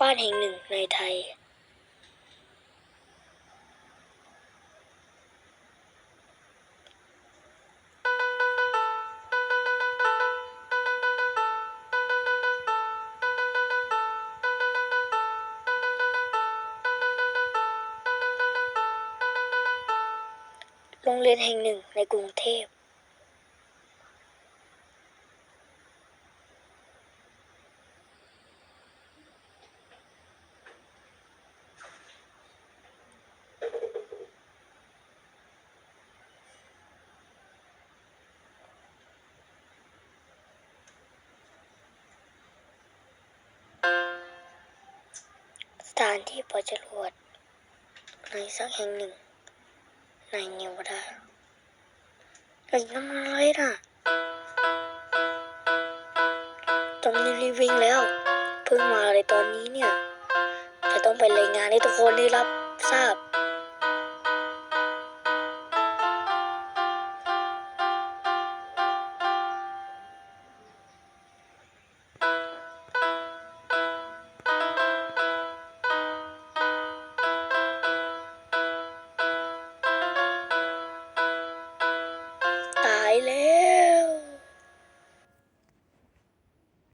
บ้านแห่งหนึ่งในไทย โรงเรียนแห่งหนึ่งในกรุงเทพ สถานที่ปล่อยจรวดในสักแห่งหนึ่ง ในเนวาดาไอ้น้ำอะไรน่ะตอนนี้รีวิ่งแล้ว เพิ่งมาเลยตอนนี้เนี่ย จะต้องไปรายงานให้ทุกคนได้รับทราบ i baile.